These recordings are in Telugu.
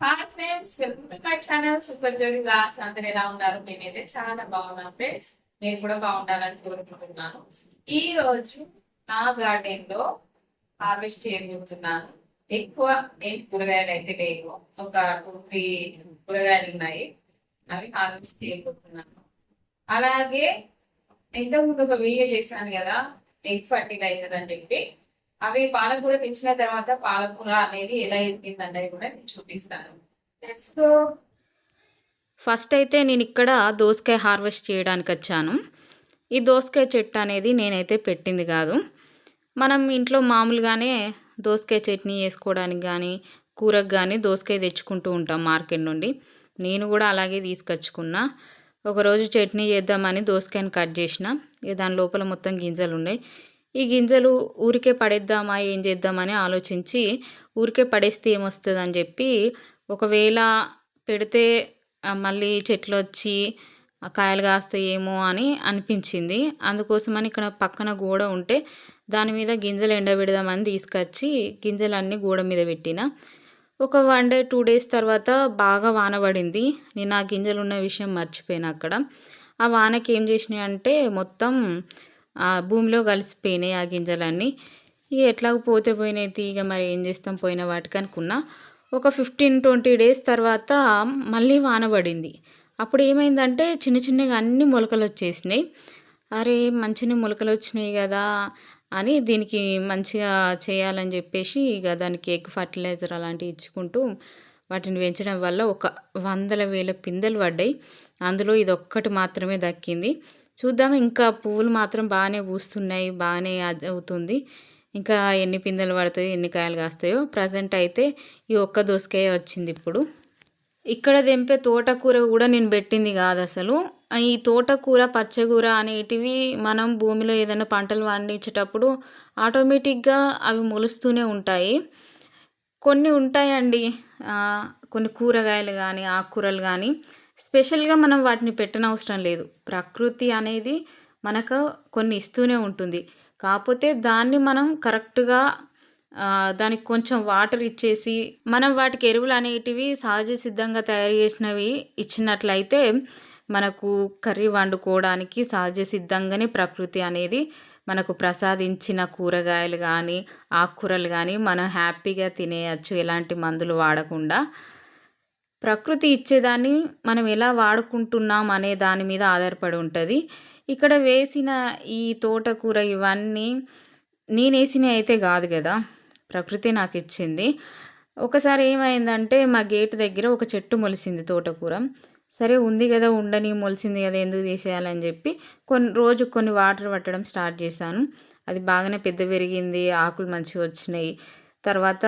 Hi friends welcome to my channel super జోడి గ్లాస్ అందరు ఎలా ఉన్నారు? మేమైతే చాలా బాగున్నాను ఫ్రెండ్స్ నేను కూడా బాగుండాలని కోరుకుంటున్నాను. ఈ రోజు నా గార్డెన్లో హార్వెస్ట్ చేయబోతున్నాను. ఎక్కువ ఏం కూరగాయలు అయితే లేవు. ఒక టూ త్రీ కూరగాయలు ఉన్నాయి. అవి హార్వెస్ట్ చేయబోతున్నాను. అలాగే ఇంతకుముందు ఒక వీడియో చేశాను కదా ఎగ్ ఫర్టిలైజర్ అని చెప్పి. అవి పాలకూర పెంచిన తర్వాత పాలకూర అనేది ఎలా ఎదిగింది కూడా నేను చూపిస్తాను. నెక్స్ట్ ఫస్ట్ అయితే నేను ఇక్కడ దోసకాయ హార్వెస్ట్ చేయడానికి వచ్చాను. ఈ దోసకాయ చెట్టు అనేది నేనైతే పెట్టింది కాదు. మనం ఇంట్లో మామూలుగానే దోసకాయ చట్నీ వేసుకోవడానికి కానీ కూరకు కానీ దోసకాయ తెచ్చుకుంటూ ఉంటాం మార్కెట్ నుండి. నేను కూడా అలాగే తీసుకొచ్చుకున్నా. ఒకరోజు చట్నీ చేద్దామని దోసకాయని కట్ చేసిన. ఇక దాని లోపల మొత్తం గింజలు ఉన్నాయి. ఈ గింజలు ఊరికే పడేద్దామా ఏం చేద్దామని ఆలోచించి ఊరికే పడేస్తే ఏమొస్తుంది అని చెప్పి ఒకవేళ పెడితే మళ్ళీ చెట్లు వచ్చి కాయలు కాస్తాయేమో అని అనిపించింది. అందుకోసమని ఇక్కడ పక్కన గోడ ఉంటే దాని మీద గింజలు ఎండబెడదామని తీసుకొచ్చి గింజలన్నీ గోడ మీద పెట్టిన. ఒక వన్ డే టూ డేస్ తర్వాత బాగా వాన పడింది. నేను ఆ గింజలు ఉన్న విషయం మర్చిపోయిన అక్కడ. ఆ వానకి ఏం చేసినాయి అంటే మొత్తం భూమిలో కలిసిపోయినాయి ఆ గింజలన్నీ. ఇక ఎట్లాగో పోతే పోయినాయి ఇక మరి ఏం చేస్తాం? పోయిన వాటికి అనుకున్నా. ఒక ఫిఫ్టీన్ ట్వంటీ డేస్ తర్వాత మళ్ళీ వాన పడింది. అప్పుడు ఏమైందంటే చిన్న చిన్నగా అన్ని మొలకలు వచ్చేసినాయి. అరే మంచిగా మొలకలు వచ్చినాయి కదా అని దీనికి మంచిగా చేయాలని చెప్పేసి ఇక దానికి ఎగ్ ఫర్టిలైజర్ అలాంటివి ఇచ్చుకుంటూ వాటిని పెంచడం వల్ల ఒక వందల వేల పిందెలు పడ్డాయి. అందులో ఇది ఒక్కటి మాత్రమే దక్కింది. చూద్దాం. ఇంకా పువ్వులు మాత్రం బాగానే పూస్తున్నాయి బాగానే అది అవుతుంది. ఇంకా ఎన్ని పిందెలు పడతాయో ఎన్ని కాయలు కాస్తాయో. ప్రజెంట్ అయితే ఈ ఒక్క దోసకాయ వచ్చింది ఇప్పుడు. ఇక్కడ తెంపే తోటకూర కూడా నేను పెట్టింది కాదు అసలు. ఈ తోటకూర పచ్చకూర అనేటివి మనం భూమిలో ఏదైనా పంటలు పండించేటప్పుడు ఆటోమేటిక్గా అవి మొలుస్తూనే ఉంటాయి. కొన్ని ఉంటాయండి. కొన్ని కూరగాయలు కానీ ఆకుకూరలు కానీ స్పెషల్గా మనం వాటిని పెట్టనవసరం లేదు. ప్రకృతి అనేది మనకు కొన్ని ఇస్తూనే ఉంటుంది. కాకపోతే దాన్ని మనం కరెక్ట్గా దానికి కొంచెం వాటర్ ఇచ్చేసి మనం వాటికి ఎరువులు అనేటివి సహజ సిద్ధంగా తయారు చేసినవి ఇచ్చినట్లయితే మనకు కర్రీ వండుకోవడానికి సహజ సిద్ధంగానే ప్రకృతి అనేది మనకు ప్రసాదించిన కూరగాయలు కానీ ఆకుకూరలు కానీ మనం హ్యాపీగా తినేయచ్చు. ఎలాంటి మందులు వాడకుండా ప్రకృతి ఇచ్చేదాన్ని మనం ఎలా వాడుకుంటున్నాం అనే దాని మీద ఆధారపడి ఉంటుంది. ఇక్కడ వేసిన ఈ తోటకూర ఇవన్నీ నేను వేసినవి అయితే కాదు కదా ప్రకృతి నాకు ఇచ్చింది. ఒకసారి ఏమైందంటే మా గేట్ దగ్గర ఒక చెట్టు మొలిసింది తోటకూర. సరే ఉంది కదా ఉండని మొలిసింది కదా ఎందుకు తీసేయాలని చెప్పి కొన్ని రోజు కొన్ని వాటర్ పట్టడం స్టార్ట్ చేశాను. అది బాగానే పెద్ద పెరిగింది ఆకులు మంచిగా వచ్చినాయి. తర్వాత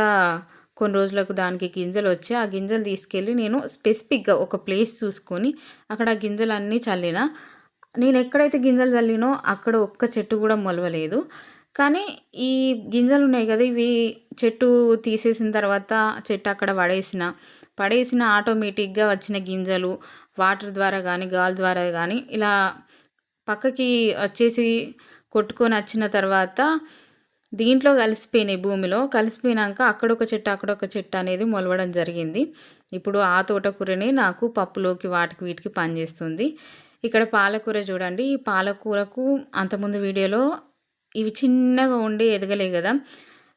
కొన్ని రోజులకు దానికి గింజలు వచ్చి ఆ గింజలు తీసుకెళ్ళి నేను స్పెసిఫిక్గా ఒక ప్లేస్ చూసుకొని అక్కడ ఆ గింజలు అన్నీ చల్లిన. నేను ఎక్కడైతే గింజలు చల్లినో అక్కడ ఒక్క చెట్టు కూడా మొలవలేదు. కానీ ఈ గింజలు ఉన్నాయి కదా ఇవి చెట్టు తీసేసిన తర్వాత చెట్టు అక్కడ పడేసిన. పడేసిన ఆటోమేటిక్గా వచ్చిన గింజలు వాటర్ ద్వారా కానీ గాలి ద్వారా కానీ ఇలా పక్కకి వచ్చేసి కొట్టుకొని వచ్చిన తర్వాత దీంట్లో కలిసిపోయినాయి భూమిలో. కలిసిపోయినాక అక్కడొక చెట్టు అక్కడొక చెట్టు అనేది మొలవడం జరిగింది. ఇప్పుడు ఆ తోటకూరని నాకు పప్పులోకి వాటికి వీటికి పనిచేస్తుంది. ఇక్కడ పాలకూర చూడండి. ఈ పాలకూరకు అంతకుముందు వీడియోలో ఇవి చిన్నగా ఉండి ఎదగలే కదా.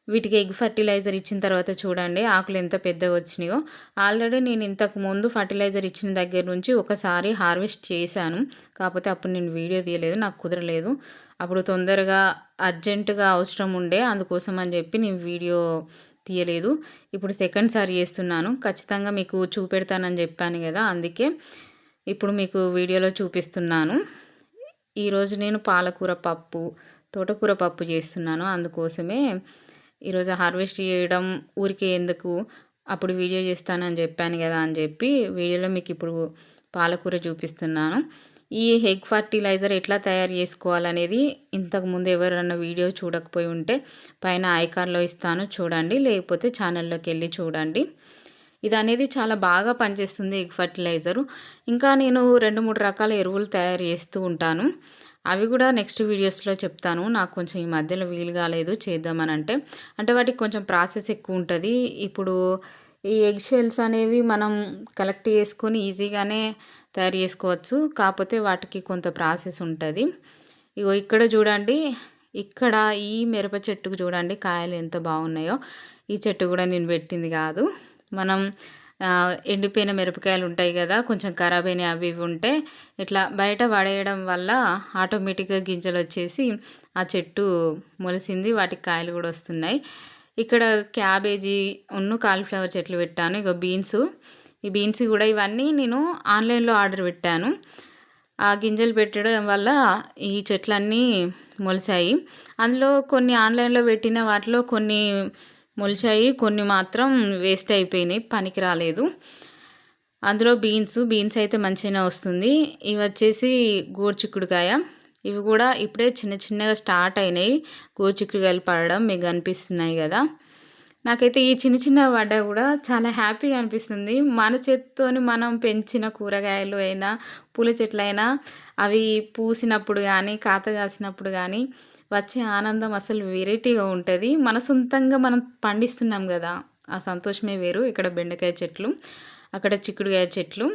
వీటికి ఎగ్ ఫర్టిలైజర్ ఇచ్చిన తర్వాత చూడండి ఆకులు ఎంత పెద్దగా వచ్చినాయో. ఆల్రెడీ నేను ఇంతకు ముందు ఫర్టిలైజర్ ఇచ్చిన దగ్గర నుంచి ఒకసారి హార్వెస్ట్ చేశాను. కాకపోతే అప్పుడు నేను వీడియో తీయలేదు నాకు కుదరలేదు. అప్పుడు తొందరగా అర్జెంటుగా అవసరం ఉండే అందుకోసం అని చెప్పి నేను వీడియో తీయలేదు. ఇప్పుడు సెకండ్ సారి చేస్తున్నాను. ఖచ్చితంగా మీకు చూపెడతానని చెప్పాను కదా అందుకే ఇప్పుడు మీకు వీడియోలో చూపిస్తున్నాను. ఈరోజు నేను పాలకూర పప్పు తోటకూర పప్పు చేస్తున్నాను. అందుకోసమే ఈరోజు హార్వెస్ట్ చేయడం ఊరికే ఎందుకు? అప్పుడు వీడియో చేస్తానని చెప్పాను కదా అని చెప్పి వీడియోలో మీకు ఇప్పుడు పాలకూర చూపిస్తున్నాను. ఈ ఎగ్ ఫర్టిలైజర్ ఎట్లా తయారు చేసుకోవాలనేది ఇంతకుముందు ఎవరన్నా వీడియో చూడకపోయి ఉంటే పైన ఐకాన్లో ఇస్తాను చూడండి లేకపోతే ఛానల్లోకి వెళ్ళి చూడండి. ఇది అనేది చాలా బాగా పనిచేస్తుంది ఎగ్ ఫర్టిలైజరు. ఇంకా నేను రెండు మూడు రకాల ఎరువులు తయారు చేస్తూ ఉంటాను. అవి కూడా నెక్స్ట్ వీడియోస్లో చెప్తాను. నాకు కొంచెం ఈ మధ్యలో వీలు కాలేదు చేద్దామని అంటే అంటే వాటికి కొంచెం ప్రాసెస్ ఎక్కువ ఉంటుంది. ఇప్పుడు ఈ ఎగ్ షెల్స్ అనేవి మనం కలెక్ట్ చేసుకొని ఈజీగానే తయారు చేసుకోవచ్చు. కాకపోతే వాటికి కొంత ప్రాసెస్ ఉంటుంది. ఇగో ఇక్కడ చూడండి. ఇక్కడ ఈ మిరప చెట్టుకు చూడండి కాయలు ఎంత బాగున్నాయో. ఈ చెట్టు కూడా నేను పెట్టింది కాదు. మనం ఎండిపోయిన మిరపకాయలు ఉంటాయి కదా కొంచెం ఖరాబ్ అయినవి అవి ఇవి ఉంటే ఇట్లా బయట పడేయడం వల్ల ఆటోమేటిక్గా గింజలు వచ్చేసి ఆ చెట్టు మొలిసింది వాటికి కాయలు కూడా వస్తున్నాయి. ఇక్కడ క్యాబేజీ ఉన్ను కాలీఫ్లవర్ చెట్లు పెట్టాను ఇక బీన్స్. ఈ బీన్స్ కూడా ఇవన్నీ నేను ఆన్లైన్లో ఆర్డర్ పెట్టాను. ఆ గింజలు పెట్టడం వల్ల ఈ చెట్లన్నీ మొలిసాయి. అందులో కొన్ని ఆన్లైన్లో పెట్టిన వాటిలో కొన్ని మొలిచాయి. కొన్ని మాత్రం వేస్ట్ అయిపోయినాయి. పనికి రాలేదు. అందులో బీన్స్ బీన్స్ అయితే మంచిగానే వస్తుంది. ఇవి వచ్చేసి గోరుచిక్కుడుకాయ. ఇవి కూడా ఇప్పుడే చిన్న చిన్నగా స్టార్ట్ అయినాయి. గోరుచిక్కుడుకాయలు పడడం మీకు అనిపిస్తున్నాయి కదా. నాకైతే ఈ చిన్న చిన్న పడ్డ కూడా చాలా హ్యాపీగా అనిపిస్తుంది. మన చేత్తోని మనం పెంచిన కూరగాయలు అయినా పూల చెట్లు అయినా అవి పూసినప్పుడు కానీ కాత కాసినప్పుడు కానీ వచ్చే ఆనందం అసలు వెరైటీగా ఉంటుంది. మన సొంతంగా మనం పండిస్తున్నాం కదా ఆ సంతోషమే వేరు. ఇక్కడ బెండకాయ చెట్లు అక్కడ చిక్కుడుకాయ చెట్లు.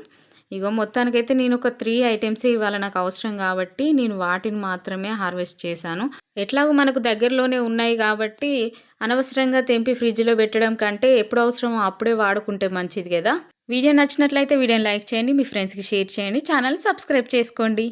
ఇగో మొత్తానికైతే నేను ఒక త్రీ ఐటమ్స్ ఇవాళ నాకు అవసరం కాబట్టి నేను వాటిని మాత్రమే హార్వెస్ట్ చేశాను. ఎట్లాగో మనకు దగ్గరలోనే ఉన్నాయి కాబట్టి అనవసరంగా తెంపి ఫ్రిడ్జ్లో పెట్టడం కంటే ఎప్పుడు అవసరమో అప్పుడే వాడుకుంటే మంచిది కదా. వీడియో నచ్చినట్లయితే వీడియోని లైక్ చేయండి మీ ఫ్రెండ్స్కి షేర్ చేయండి ఛానల్ సబ్స్క్రైబ్ చేసుకోండి.